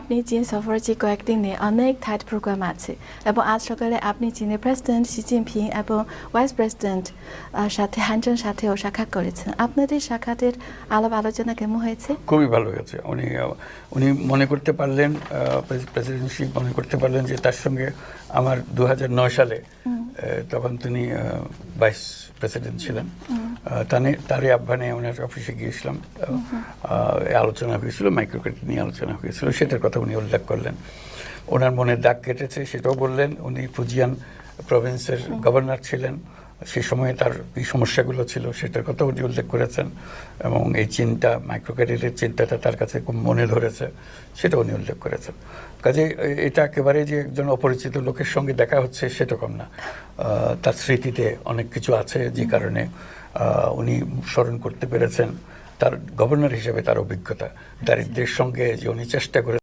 আপনি চীন সফর যে কয়েকদিনে অনেক থার্ড প্রোগ্রাম আছে এবং আজ সকালে আপনি চীনের প্রেসিডেন্ট শি জিনপিং এবং ভাইস প্রেসিডেন্ট সাথে হানজনের সাথেও সাক্ষাৎ করেছেন। আপনাদের সাক্ষাতের আলাপ আলোচনা কেমন হয়েছে? খুবই ভালো গেছে উনি উনি মনে করতে পারলেন প্রেসিডেন্সি মনে করতে পারলেন যে তার সঙ্গে আমার দু হাজার নয় সালে তখন তিনি ভাইস প্রেসিডেন্ট ছিলেন। তানে তারই আহ্বানে ওনার অফিসে গিয়েছিলাম। আলোচনা হয়েছিল মাইক্রো ক্রেডিট নিয়ে আলোচনা হয়েছিল সেটার কথা উনি উল্লেখ করলেন। ওনার মনে দাগ কেটেছে সেটাও বললেন। উনি ফুজিয়ান প্রভিন্সের গভর্নর ছিলেন। সেই সময়ে তার এই সমস্যাগুলো ছিল, সেটার কথা উনি উল্লেখ করেছেন, এবং এই চিন্তা মাইক্রো ক্রেডিটের চিন্তাটা তার কাছে খুব মনে ধরেছে সেটা উনি উল্লেখ করেছেন। কাজে এটা একেবারে যে একজন অপরিচিত লোকের সঙ্গে দেখা হচ্ছে সেরকম না। তার স্মৃতিতে অনেক কিছু আছে যে কারণে উনি স্মরণ করতে পেরেছেন। তার গভর্নর হিসেবে তার অভিজ্ঞতা দারিদ্রের সঙ্গে যে উনি চেষ্টা করে